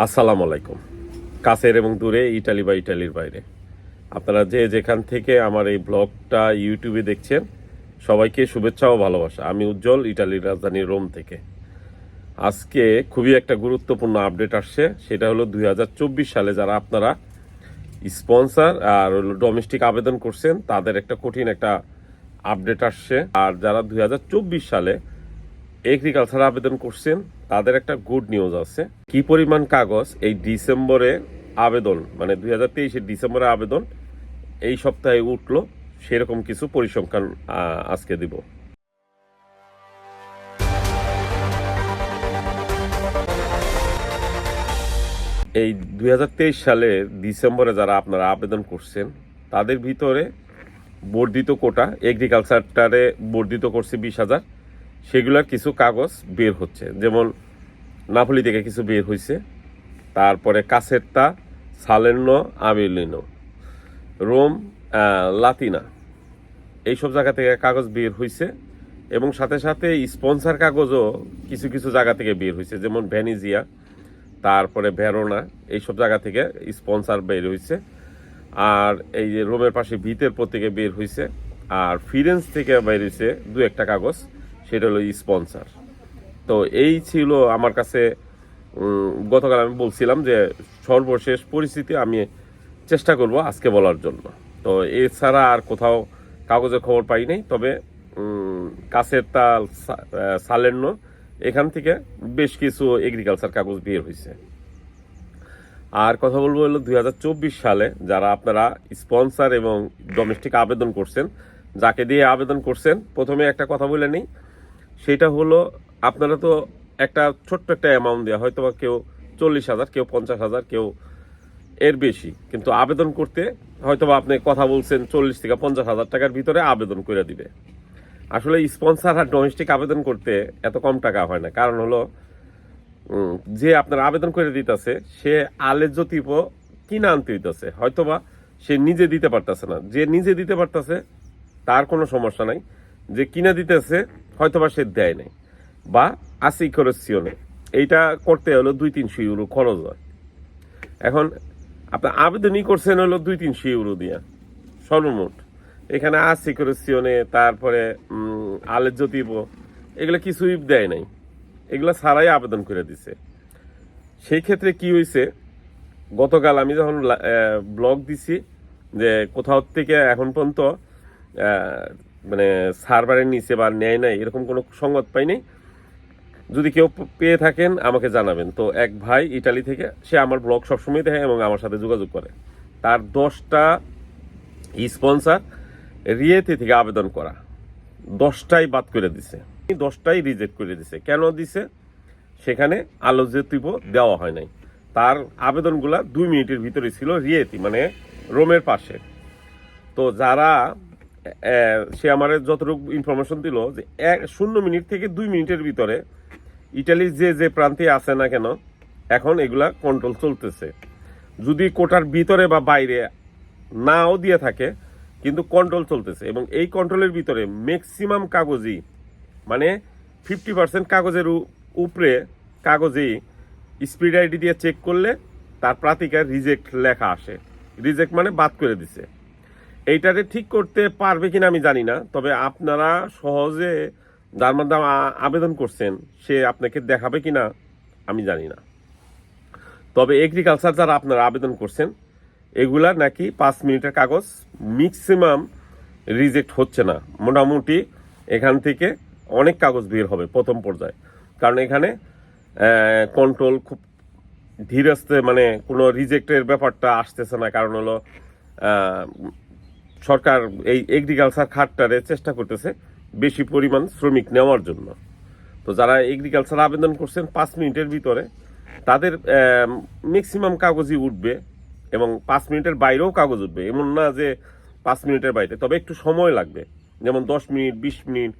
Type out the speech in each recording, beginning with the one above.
আসসালামু আলাইকুম। কাছের এবং দূরে, ইটালি বা ইটালির বাইরে। আপনারা যে যেখান থেকে আমার এই ব্লগটা ইউটিউবে দেখছেন, সবাইকে শুভেচ্ছা ও ভালোবাসা। আমি উজ্জ্বল, ইটালির রাজধানী রোম থেকে। আজকে খুবই একটা গুরুত্বপূর্ণ আপডেট আসছে, সেটা হলো দু হাজার চব্বিশ সালে যারা আপনারা স্পন্সর আর ডোমেস্টিক আবেদন করছেন, তাদের একটা কঠিন একটা আপডেট আসছে। আর যারা দুই হাজার চব্বিশ সালে এগ্রিকালচার আবেদন করছেন, তাদের একটা গুড নিউজ আছে। কি পরিমাণ কাগজ এই ডিসেম্বরে আবেদন মানে দুই হাজার তেইশের ডিসেম্বরে আবেদন, এই সপ্তাহে উঠল, সেরকম কিছু পরিসংখ্যান আজকে দিব। এই দুই হাজার তেইশ সালে ডিসেম্বরে যারা আপনারা আবেদন করছেন, তাদের ভিতরে বর্ধিত কোটা এগ্রিকালচারটারে বর্ধিত করছে বিশ হাজার। সেগুলোর কিছু কাগজ বের হচ্ছে। যেমন নাপলি থেকে কিছু বের হয়েছে তারপরে কাসেরতা সালেন্ন আবেলিনো রোম লাতিনা। এইসব জায়গা থেকে কাগজ বের হয়েছে এবং সাথে সাথে স্পন্সার কাগজও কিছু কিছু জায়গা থেকে বের হয়েছে যেমন ভ্যানিজিয়া তারপরে ভেরোনা, এইসব জায়গা থেকে স্পন্সার বের হয়েছে আর এই যে রোমের পাশে ভিতের প্রত্যেকে বের হয়েছে আর ফিরেন্স থেকে বের হয়েছে দু একটা কাগজ। সেটা হলো স্পন্সার তো এই ছিল আমার কাছে গতকাল আমি বলছিলাম যে সর্বশেষ পরিস্থিতি আমি চেষ্টা করব আজকে বলার জন্য। তো এছাড়া আর কোথাও কাগজের খবর পাই নাই, তবে কাছের তাল সালেন্য এখান থেকে বেশ কিছু এগ্রিকালচার কাগজ বের হয়েছে আর কথা বলব হলো দু হাজার চব্বিশ সালে যারা আপনারা স্পন্সর এবং ডোমেস্টিক আবেদন করছেন, যাকে দিয়ে আবেদন করছেন, প্রথমে একটা কথা বলে নেই সেটা হলো, আপনারা তো একটা ছোট্ট একটা অ্যামাউন্ট দেওয়া হয়তো বা কেউ চল্লিশ হাজার, কেউ পঞ্চাশ হাজার, কেউ এর বেশি। কিন্তু আবেদন করতে হয়তো বা আপনি কথা বলছেন চল্লিশ থেকে পঞ্চাশ হাজার টাকার ভিতরে আবেদন করে দিবে। আসলে স্পন্সর আর ডোমেস্টিক আবেদন করতে এত কম টাকা হয় না। কারণ হলো যে আপনার আবেদন করে দিতেছে, সে আলেজ্য তীপ কিনে আনতে হইতেছে। হয়তোবা সে নিজে দিতে পারতেছে না। যে নিজে দিতে পারতেছে, তার কোনো সমস্যা নাই। যে কিনে দিতেছে হয়তোবা সে দেয় নাই। বা আসি খরচিও এইটা করতে হলো দুই তিনশো ইউরো খরচ হয়। এখন আপনার আবেদনই করছেন হলো দুই তিনশো ইউরো দিয়া, সর্বমোট। এখানে আসি খরচিওনে তারপরে আলের জ্যোতিব এগুলো কিছুই দেয় নাই। এগুলো ছাড়াই আবেদন করে দিছে। সেই ক্ষেত্রে কি হয়েছে গতকাল আমি যখন ব্লগ দিছি যে কোথাও থেকে এখন পর্যন্ত মানে সার্ভারের নিচে বা নেয় নাই, এরকম কোনো সংবাদ পাইনি যদি কেউ পেয়ে থাকেন, আমাকে জানাবেন। তো এক ভাই ইটালি থেকে, সে আমার ব্লগ সবসময় দেখে এবং আমার সাথে যোগাযোগ করে। তার দশটা স্পন্সার রিয়েতে থেকে আবেদন করা। দশটাই বাদ করে দিছে। দশটাই রিজেক্ট করে দিছে। কেন দিছে? সেখানে আলো আলোচিত দেওয়া হয় নাই। তার আবেদনগুলা দুই মিনিটের ভিতরে ছিল রিয়েতি মানে রোমের পাশে। তো যারা সে আমার যতটুকু ইনফরমেশন দিল যে এক, শূন্য মিনিট থেকে দুই মিনিটের ভিতরে ইটালির যে যে প্রান্তে আছে না কেন, এখন এগুলা কন্ট্রোল চলতেছে। যদি কোটার ভিতরে বা বাইরে নাও দিয়ে থাকে, কিন্তু কন্ট্রোল চলতেছে। এবং এই কন্ট্রোলের ভিতরে ম্যাক্সিমাম কাগজই মানে ফিফটি পার্সেন্ট কাগজের উপরে কাগজেই স্পিড আইডি দিয়ে চেক করলে তার প্রাতিকার রিজেক্ট লেখা আসে। রিজেক্ট মানে বাদ করে দিছে। এইটারে ঠিক করতে পারবে কিনা আমি জানি না, তবে আপনারা সহজে যার মাধ্যমে আবেদন করছেন, সে আপনাকে দেখাবে কিনা আমি জানি না। তবে এগ্রিকালচার যারা আপনারা আবেদন করছেন, এগুলা নাকি পাঁচ মিনিটের কাগজ ম্যাক্সিমাম রিজেক্ট হচ্ছে না। মোটামুটি এখান থেকে অনেক কাগজ বের হবে প্রথম পর্যায়ে। কারণ এখানে কন্ট্রোল খুব ধীরস্থে মানে কোনো রিজেক্টের ব্যাপারটা আসতেছে না, কারণ হলো সরকার এই এগ্রিকালচার খাতটারে চেষ্টা করতেছে বেশি পরিমাণ শ্রমিক নেওয়ার জন্য। তো যারা এগ্রিকালচার আবেদন করছেন পাঁচ মিনিটের ভিতরে, তাদের ম্যাক্সিমাম কাগজই উঠবে এবং পাঁচ মিনিটের বাইরেও কাগজ উঠবে। এমন না যে পাঁচ মিনিটের বাইরে, তবে একটু সময় লাগবে। যেমন দশ মিনিট, বিশ মিনিট,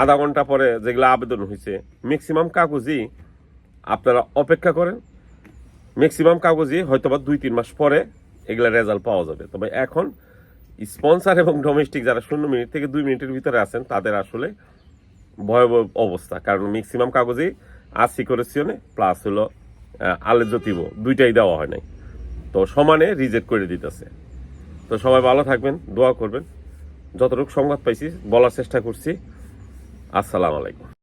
আধা ঘণ্টা পরে যেগুলো আবেদন হয়েছে ম্যাক্সিমাম কাগজই আপনারা অপেক্ষা করেন। ম্যাক্সিমাম কাগজই হয়তোবা দুই, তিন মাস পরে এগুলা রেজাল্ট পাওয়া যাবে। তবে এখন স্পন্সার এবং ডোমেস্টিক যারা শূন্য মিনিট থেকে দুই মিনিটের ভিতরে আছেন, তাদের আসলে ভয়াবহ অবস্থা। কারণ ম্যাক্সিমাম কাগজেই আসি করেছিone প্লাস হলো আলের জ্যোতিব দুইটাই দেওয়া হয় নাই। তো সমানে রিজেক্ট করে দিতেছে। তো সবাই ভালো থাকবেন, দোয়া করবেন। যতটুকু সংবাদ পাইছি, বলার চেষ্টা করছি। আসসালামু আলাইকুম।